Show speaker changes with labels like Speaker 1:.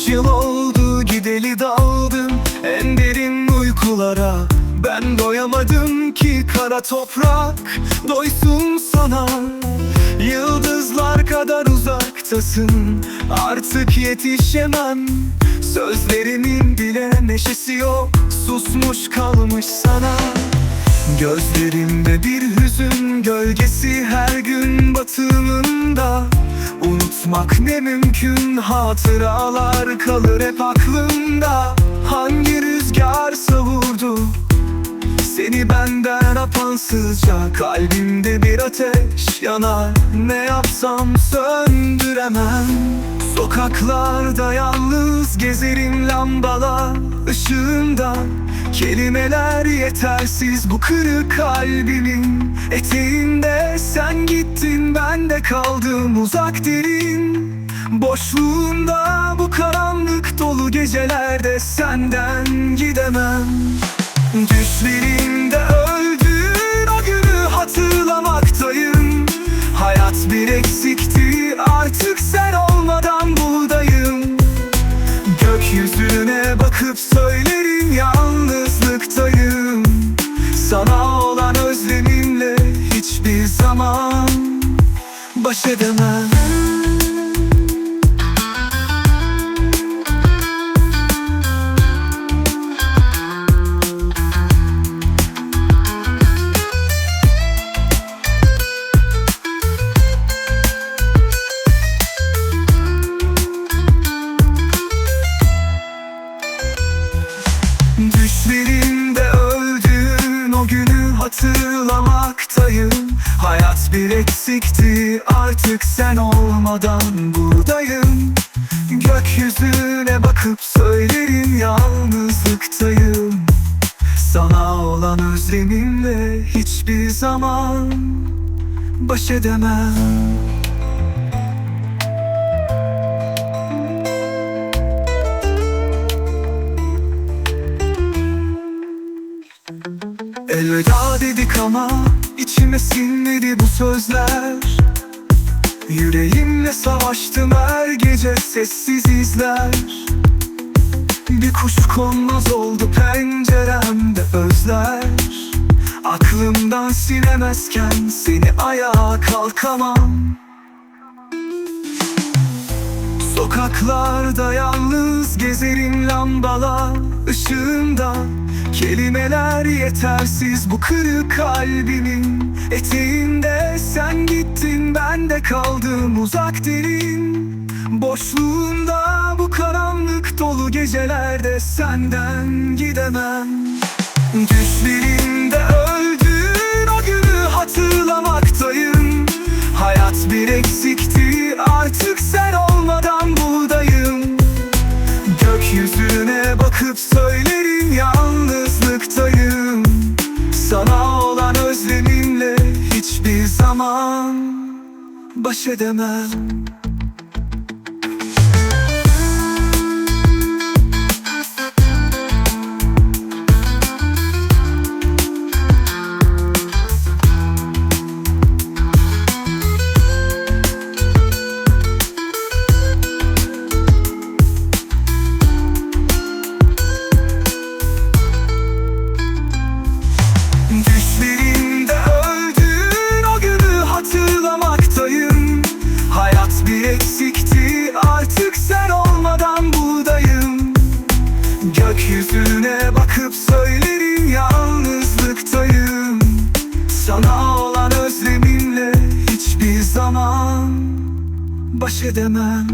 Speaker 1: Beş yıl oldu gideli daldım en derin uykulara. Ben doyamadım ki kara toprak doysun sana. Yıldızlar kadar uzaktasın artık yetişemem. Sözlerimin bile neşesi yok susmuş kalmış sana. Gözlerimde bir hüzün gölgesi her gün batımında. Unutmak ne mümkün hatıralar kalır hep aklımda. Hangi rüzgar savurdu seni benden apansızca? Kalbimde bir ateş yanar Ne yapsam söndüremem. Sokaklarda yalnız gezerim lambalar ışığında Kelimeler yetersiz bu kırık kalbimin Eteğinde. Sen gittin ben de kaldım uzak derin Boşluğunda bu karanlık dolu gecelerde senden gidemem. Düşlerimde baş edemem eksikti artık sen olmadan buradayım. Gökyüzüne bakıp söylerim yalnızlıktayım. Sana olan özlemimle hiçbir zaman baş edemem. Elveda dedik ama içime sinmedi bu sözler. Yüreğimle savaştım her gece sessiz izler. Bir kuş konmaz oldu penceremde özler. Aklımdan silemezken seni ayağa kalkamam. Sokaklarda yalnız gezerim lambalar ışığında Kelimeler yetersiz. Bu kırık kalbimin Eteğinde sen gittin ben de kaldım uzak derin. Boşluğunda bu karanlık dolu gecelerde senden gidemem. Düşlerimde öldüğün o günü hatırlamaktayım. Hayat bir eksikti artık zaman baş edemem baş edemem